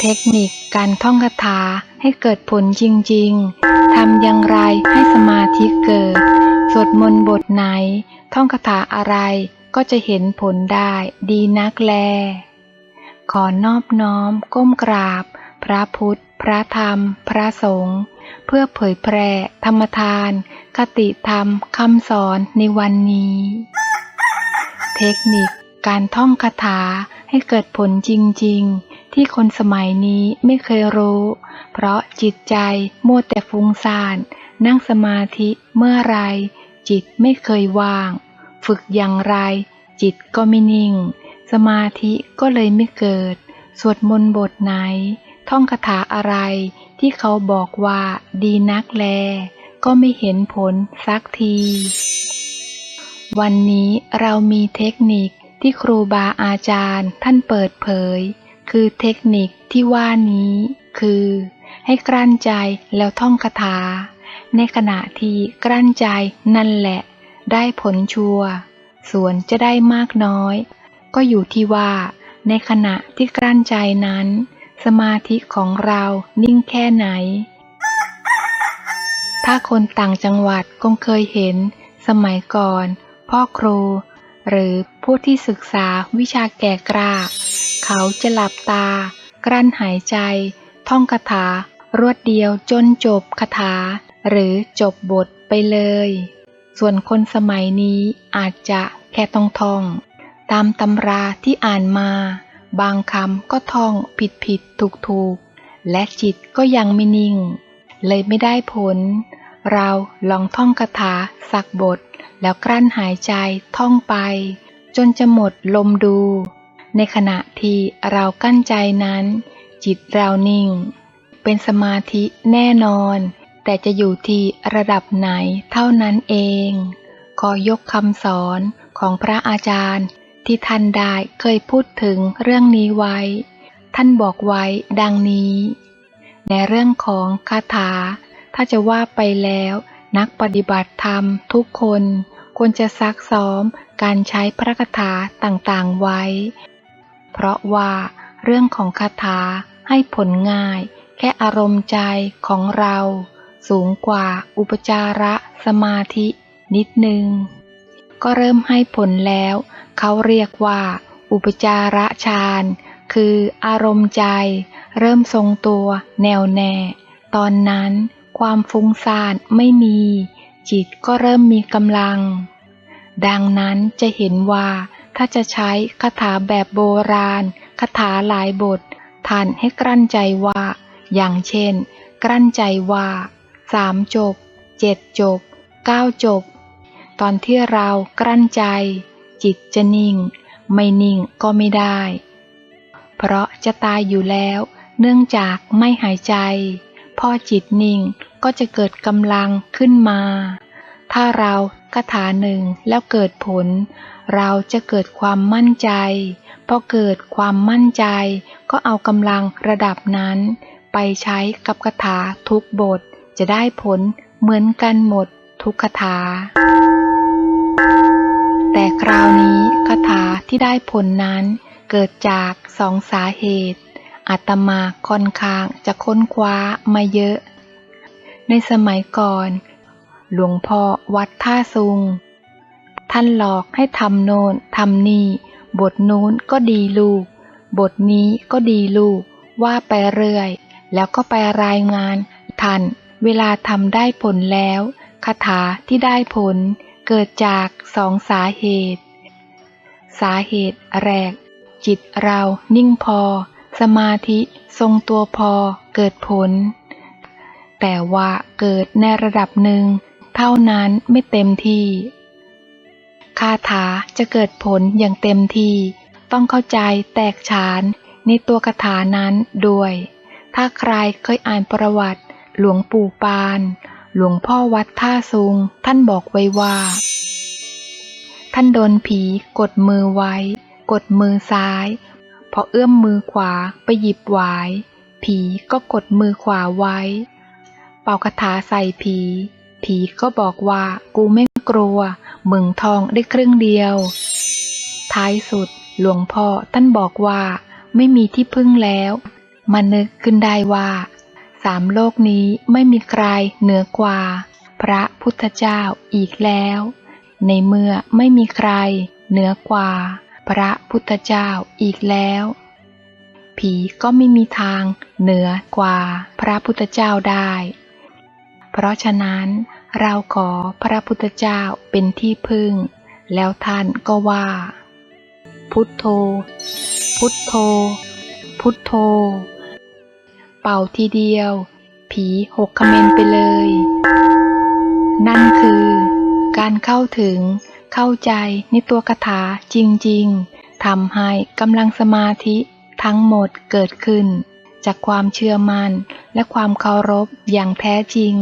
เทคนิคการท่องคาถาให้เกิดผลจริง ๆ ทำอย่างไรให้สมาธิเกิด สวดมนต์บทไหน ท่องคาถาอะไรก็จะเห็นผลได้ดีนักแล ขอนอบน้อมก้มกราบ พระพุทธ พระธรรม พระสงฆ์เพื่อเผยแพร่ธรรมทาน คติธรรมคำสอนในวันนี้ เทคนิคการท่องคาถาให้เกิดผลจริง ๆ ที่คนสมัยนี้ไม่เคยรู้ เพราะจิตใจมัวแต่ฟุ้งซ่าน นั่งสมาธิเมื่อไร จิตไม่เคยว่าง ฝึกอย่างไร จิตก็ไม่นิ่ง สมาธิก็เลยไม่เกิด สวดมนต์บทไหน ท่องคาถาอะไรที่เขาบอกว่าดีนักแล ก็ไม่เห็นผลสักที วันนี้เรามีเทคนิคที่ครูบาอาจารย์ท่านเปิดเผย คือเทคนิคที่ว่านี้คือ ให้กลั้นใจแล้วท่องคาถา ในขณะที่กลั้นใจนั่นแหละ ได้ผลชัวร์ส่วนจะได้มากน้อย ก็อยู่ที่ว่า ในขณะที่กลั้นใจนั้น สมาธิของเรานิ่งแค่ไหน ถ้าคนต่างจังหวัดคงเคยเห็น สมัยก่อน พ่อครู หรือผู้ที่ศึกษาวิชาแก่กล้า เขาจะหลับตา กลั้นหายใจ ท่องคาถารวดเดียวจนจบคาถา หรือจบบทไปเลย ส่วนคนสมัยนี้อาจจะแค่ต้องท่อง ตามตำราที่อ่านมา บางคำก็ท่องผิดผิดถูกถูกและจิตก็ยังไม่นิ่ง เลยไม่ได้ผล เราลองท่องคาถาสักบท แล้วกลั้นหายใจท่องไป จนจะหมดลมดู ในขณะที่เรากั้นใจนั้น จิตเรานิ่ง เป็นสมาธิแน่นอน แต่จะอยู่ที่ระดับไหนเท่านั้นเอง ขอยกคำสอนของพระอาจารย์ ที่ท่านได้เคยพูดถึงเรื่องนี้ไว้ ท่านบอกไว้ดังนี้ ในเรื่องของคาถา ถ้าจะว่าไปแล้วนักปฏิบัติธรรมทุกคนควรจะซักซ้อมการใช้พระคาถาต่างๆไว้ เพราะว่าเรื่องของคาถาให้ผลง่าย แค่อารมณ์ใจของเรา สูงกว่าอุปจาระสมาธินิดนึง ก็เริ่มให้ผลแล้ว เขาเรียกว่า อุปจาระฌานคืออารมณ์ใจ เริ่มทรงตัวแน่วแน่ ตอนนั้นความฟุ้งซ่านไม่มี จิตก็เริ่มมีกำลัง ดังนั้นจะเห็นว่า ถ้าจะใช้คาถาแบบโบราณคาถาหลายบท ท่านให้กลั้นใจว่า อย่างเช่น กลั้นใจว่าสามจบเจ็ดจบเก้าจบ ตอนที่เรากลั้นใจ จิตจะนิ่ง ไม่นิ่งก็ไม่ได้ เพราะจะตายอยู่แล้ว เนื่องจากไม่หายใจ พอจิตนิ่งก็จะเกิดกำลังขึ้นมา ถ้าเราคาถาหนึ่งแล้วเกิดผล เราจะเกิดความมั่นใจพอเกิดความมั่นใจ ก็เอากำลังระดับนั้น ไปใช้กับคาถาทุกบท จะได้ผลเหมือนกันหมดทุกคาถา แต่คราวนี้คาถาที่ได้ผลนั้น เกิดจากสองสาเหตุอาตมาค่อนข้างจะค้นคว้ามาเยอะ ในสมัยก่อน หลวงพ่อวัดท่าซุง ท่านหลอกให้ทำโนนทำนี่ บทนู้นก็ดีลูก บทนี้ก็ดีลูก ว่าไปเรื่อย แล้วก็ไปรายงานท่านเวลาทำได้ผลแล้วคาถาที่ได้ผลเกิดจากสองสาเหตุ สาเหตุแรก จิตเรานิ่งพอ สมาธิทรงตัวพอเกิดผล แต่ว่าเกิดในระดับหนึ่ง เท่านั้นไม่เต็มที่ คาถาจะเกิดผลอย่างเต็มที่ ต้องเข้าใจแตกฉานในตัวคาถานั้นด้วย ถ้าใครเคยอ่านประวัติ หลวงปู่ปาน หลวงพ่อวัดท่าซุง ท่านบอกไว้ว่า ท่านโดนผีกดมือไว้ กดมือซ้าย พอเอื้อมมือขวาไปหยิบหวาย ผีก็กดมือขวาไว้ เป่าคาถาใส่ผี ผีก็บอกว่ากูไม่กลัว มึงทองได้ครึ่งเดียว ท้ายสุดหลวงพ่อท่านบอกว่า ไม่มีที่พึ่งแล้วมานึกขึ้นได้ว่า สามโลกนี้ไม่มีใครเหนือกว่า พระพุทธเจ้าอีกแล้ว ในเมื่อไม่มีใครเหนือกว่า พระพุทธเจ้าอีกแล้ว ผีก็ไม่มีทางเหนือกว่า พระพุทธเจ้าได้ เพราะฉะนั้นเราขอพระพุทธเจ้าเป็นที่พึ่ง แล้วท่านก็ว่า พุทโธ พุทโธ พุทโธ เป่าทีเดียว ผีหกคเมนไปเลย นั่นคือ การเข้าถึงเข้าใจในตัวคาถาจริง ๆทำให้กำลังสมาธิทั้งหมดเกิดขึ้น จากความเชื่อมั่นและความเคารพอย่างแท้จริง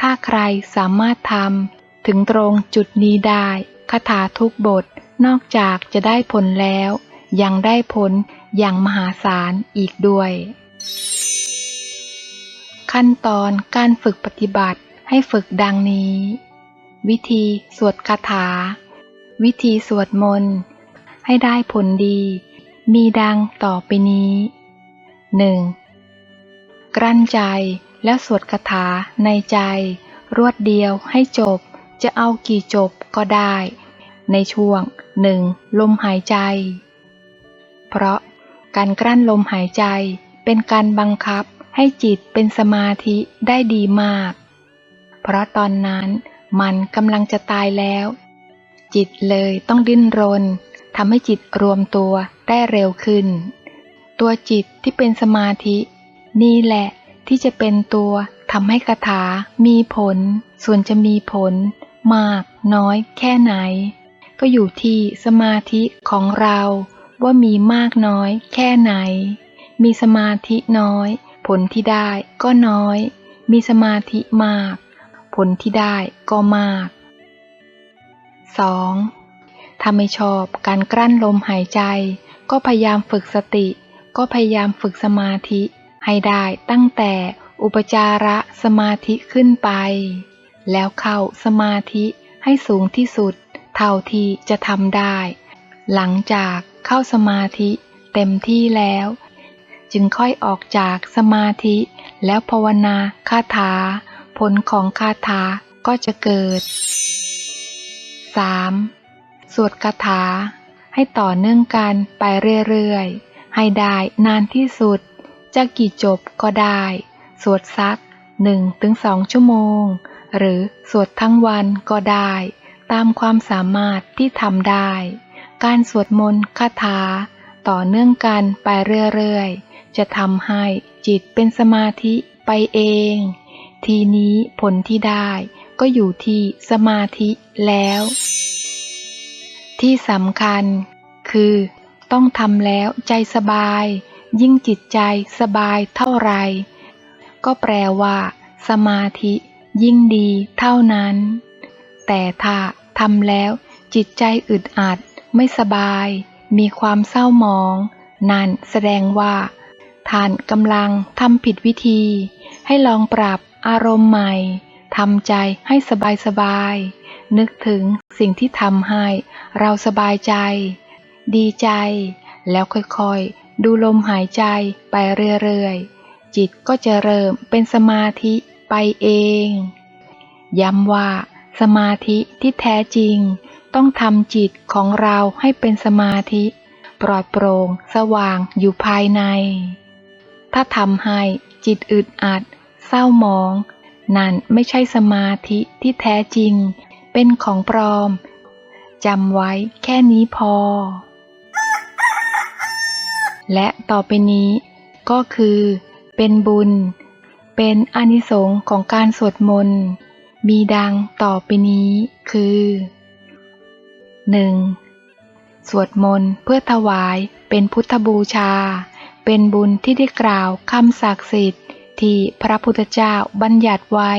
ถ้าใครสามารถทำถึงตรงจุดนี้ได้คาถาทุกบทนอกจากจะได้ผลแล้ว ยังได้ผลอย่างมหาศาลอีกด้วย ขั้นตอนการฝึกปฏิบัติให้ฝึกดังนี้ วิธีสวดคาถา วิธีสวดมนต์ ให้ได้ผลดี มีดังต่อไปนี้ 1. กลั้นใจแล้วสวดคาถาในใจ รวดเดียวให้จบจะเอากี่จบก็ได้ ในช่วงหนึ่งลมหายใจ เพราะการกลั้นลมหายใจเป็นการบังคับให้จิตเป็นสมาธิได้ดีมาก เพราะตอนนั้นมันกำลังจะตายแล้ว จิตเลยต้องดิ้นรนทำให้จิตรวมตัวได้เร็วขึ้น ตัวจิตที่เป็นสมาธิ นี่แหละที่จะเป็นตัวทำให้คาถามีผล ส่วนจะมีผล มาก น้อยแค่ไหน ก็อยู่ที่สมาธิของเราว่ามีมากน้อยแค่ไหน มีสมาธิน้อย ผลที่ได้ก็น้อย มีสมาธิมาก ผลที่ได้ก็มาก 2. ถ้าไม่ชอบการกลั้นลมหายใจ ก็พยายามฝึกสติ ก็พยายามฝึกสมาธิให้ได้ตั้งแต่อุปจาระสมาธิขึ้นไป แล้วเข้าสมาธิให้สูงที่สุด เท่าที่จะทำได้ หลังจากเข้าสมาธิเต็มที่แล้ว จึงค่อยออกจากสมาธิแล้วภาวนาคาถา ผลของคาถาก็จะเกิด 3. สวดคาถาให้ต่อเนื่องกันไปเรื่อยๆ ให้ได้นานที่สุด จะกี่จบก็ได้ สวดสักหนึ่งถึงสองชั่วโมง หรือสวดทั้งวันก็ได้ ตามความสามารถที่ทำได้ การสวดมนต์คาถา ต่อเนื่องกันไปเรื่อยๆ จะทำให้จิตเป็นสมาธิไปเอง ทีนี้ผลที่ได้ก็อยู่ที่สมาธิแล้ว ที่สำคัญคือ ต้องทำแล้วใจสบาย ยิ่งจิตใจสบายเท่าไร ก็แปลว่า สมาธิ ยิ่งดีเท่านั้น แต่ถ้าทำแล้ว จิตใจอึดอัด ไม่สบาย มีความเศร้าหมอง นั่นแสดงว่าท่านกำลังทำผิดวิธี ให้ลองปรับอารมณ์ใหม่ทำใจให้สบายสบาย นึกถึงสิ่งที่ทำให้เราสบายใจ ดีใจ แล้วค่อยๆ ดูลมหายใจไปเรื่อยๆ จิตก็จะเริ่มเป็นสมาธิไปเอง ย้ำว่า สมาธิที่แท้จริง ต้องทำจิตของเราให้เป็นสมาธิ ปลอดโปร่งสว่างอยู่ภายใน ถ้าทำให้จิตอึดอัด เศร้าหมอง นั่นไม่ใช่สมาธิที่แท้จริง เป็นของปลอมจำไว้แค่นี้พอ และต่อไปนี้ก็คือ เป็นบุญ เป็นอนิสงค์ของการสวดมนต์ มีดังต่อไปนี้คือ 1. สวดมนต์เพื่อถวายเป็นพุทธบูชา เป็นบุญที่ได้กล่าวคำศักดิ์สิทธิ์ ที่พระพุทธเจ้าบัญญัติไว้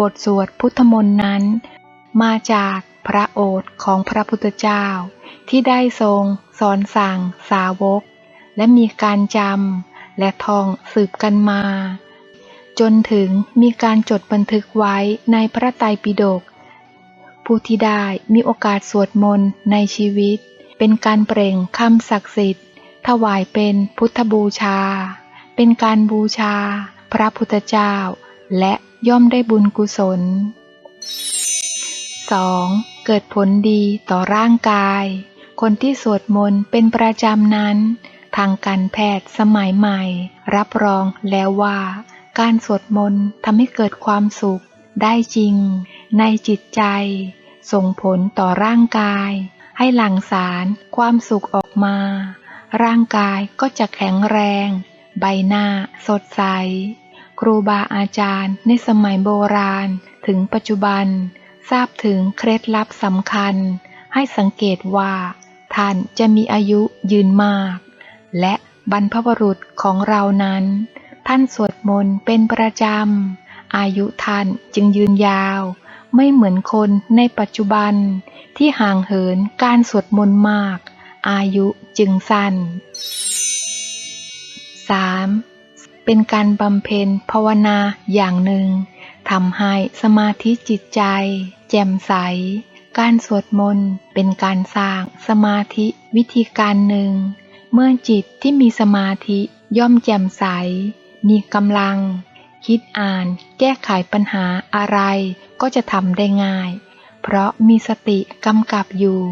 บทสวดพุทธมนต์นั้น มาจากพระโอษของพระพุทธเจ้า ที่ได้ทรงสอนสั่งสาวก และมีการจำและท่องสืบกันมา จนถึงมีการจดบันทึกไว้ในพระไตรปิฎกผู้ที่ได้มีโอกาสสวดมนต์ในชีวิต เป็นการเปล่งคำศักดิ์สิทธิ์ ถวายเป็นพุทธบูชา เป็นการบูชา พระพุทธเจ้า และย่อมได้บุญกุศล 2. เกิดผลดีต่อร่างกาย คนที่สวดมนต์เป็นประจำนั้น ทางการแพทย์สมัยใหม่ รับรองแล้วว่า การสวดมนต์ทำให้เกิดความสุข ได้จริง ในจิตใจ ส่งผลต่อร่างกาย ให้หลั่งสารความสุขออกมา ร่างกายก็จะแข็งแรง ใบหน้าสดใส ครูบาอาจารย์ในสมัยโบราณถึงปัจจุบัน ทราบถึงเคล็ดลับสำคัญ ให้สังเกตว่า ท่านจะมีอายุยืนมาก และบรรพบุรุษของเรานั้น ท่านสวดมนต์เป็นประจำ อายุท่านจึงยืนยาว ไม่เหมือนคนในปัจจุบันที่ห่างเหินการสวดมนต์มาก อายุจึงสั้น 3. เป็นการบำเพ็ญภาวนาอย่างหนึ่งทำให้สมาธิจิตใจ แจ่มใส การสวดมนต์เป็นการสร้างสมาธิวิธีการหนึ่ง เมื่อจิตที่มีสมาธิย่อมแจ่มใส มีกำลัง คิดอ่าน แก้ไขปัญหาอะไรก็จะทำได้ง่าย เพราะมีสติกำกับอยู่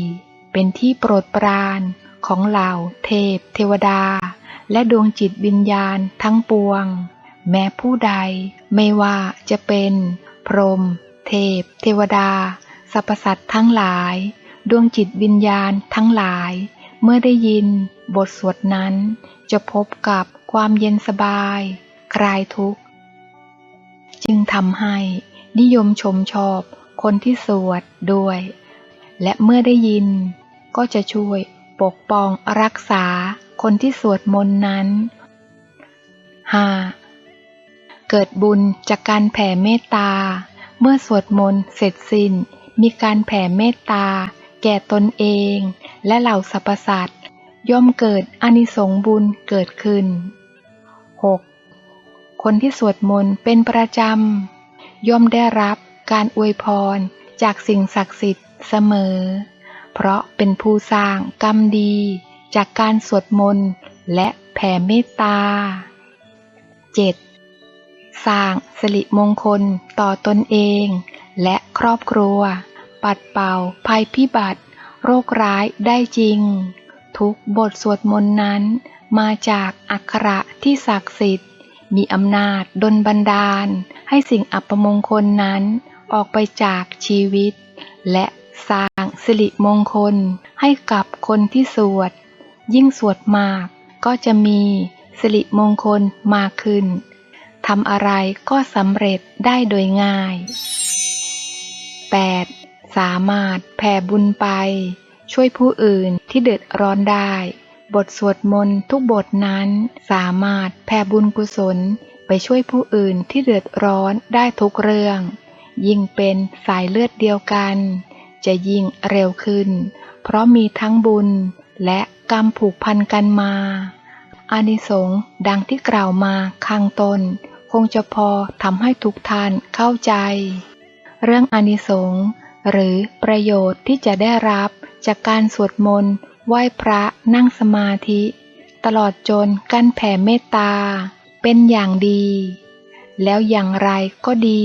4. เป็นที่โปรดปรานของเหล่าเทพ เทวดา และดวงจิตวิญญาณทั้งปวง แม้ผู้ใดไม่ว่าจะเป็น พรหมเทพ เทวดาสรรพสัตว์ทั้งหลาย ดวงจิตวิญญาณทั้งหลาย เมื่อได้ยิน บทสวดนั้น จะพบกับความเย็นสบาย คลายทุกข์ จึงทำให้นิยมชมชอบคนที่สวดด้วย และเมื่อได้ยิน ก็จะช่วยปกป้องรักษาคนที่สวดมนต์นั้น 5. เกิดบุญจากการแผ่เมตตา เมื่อสวดมนต์เสร็จสิ้น มีการแผ่เมตตา แก่ตนเอง และเหล่าสรรพสัตว์ย่อมเกิดอนิสงส์บุญเกิดขึ้น 6. คนที่สวดมนต์เป็นประจำ ย่อมได้รับการอวยพรจากสิ่งศักดิ์สิทธิ์เสมอ เพราะเป็นผู้สร้างกรรมดี จากการสวดมนต์และแผ่เมตตา 7. สร้างสิริมงคลต่อตนเอง และครอบครัว ปัดเป่า ภัยพิบัติ โรคร้ายได้จริง ทุกบทสวดมนต์นั้น มาจากอักขระที่ศักดิ์สิทธิ์ มีอำนาจดลบันดาล ให้สิ่งอัปมงคลนั้นออกไปจากชีวิต และสร้างสิริมงคลให้กับคนที่สวด ยิ่งสวดมากก็จะมีสิริมงคลมากขึ้นทำอะไรก็สำเร็จได้โดยง่าย 8. สามารถแผ่บุญไป ช่วยผู้อื่นที่เดือดร้อนได้ บทสวดมนต์ทุกบทนั้นสามารถแผ่บุญกุศลไปช่วยผู้อื่นที่เดือดร้อนได้ทุกเรื่อง ยิ่งเป็นสายเลือดเดียวกัน จะยิ่งเร็วขึ้น เพราะมีทั้งบุญและกรรมผูกพันกันมาอานิสงส์ดังที่กล่าวมาข้างต้น คงจะพอทำให้ทุกท่านเข้าใจ เรื่องอานิสงส์ หรือประโยชน์ที่จะได้รับจากการสวดมนต์ไหว้พระนั่งสมาธิ ตลอดจนการแผ่เมตตา เป็นอย่างดี แล้วอย่างไรก็ดี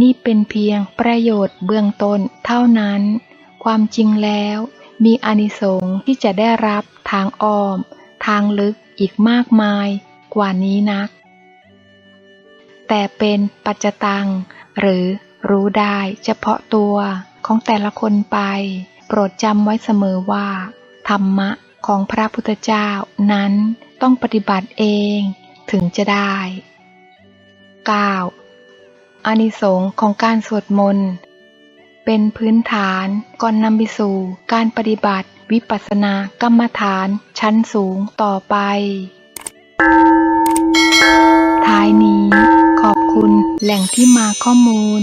นี่เป็นเพียงประโยชน์เบื้องต้นเท่านั้น ความจริงแล้วมีอานิสงส์ที่จะได้รับทางอ้อม ทางลึกอีกมากมายกว่านี้นัก แต่เป็นปัจจตัง หรือ รู้ได้เฉพาะตัวของแต่ละคนไป โปรดจำไว้เสมอว่า ธรรมะของพระพุทธเจ้านั้นต้องปฏิบัติเองถึงจะได้ 9. อานิสงส์ของการสวดมนต์เป็นพื้นฐานก่อนนำไปสู่การปฏิบัติวิปัสสนากรรมฐานชั้นสูงต่อไป ท้ายนี้ขอบคุณแหล่งที่มาข้อมูล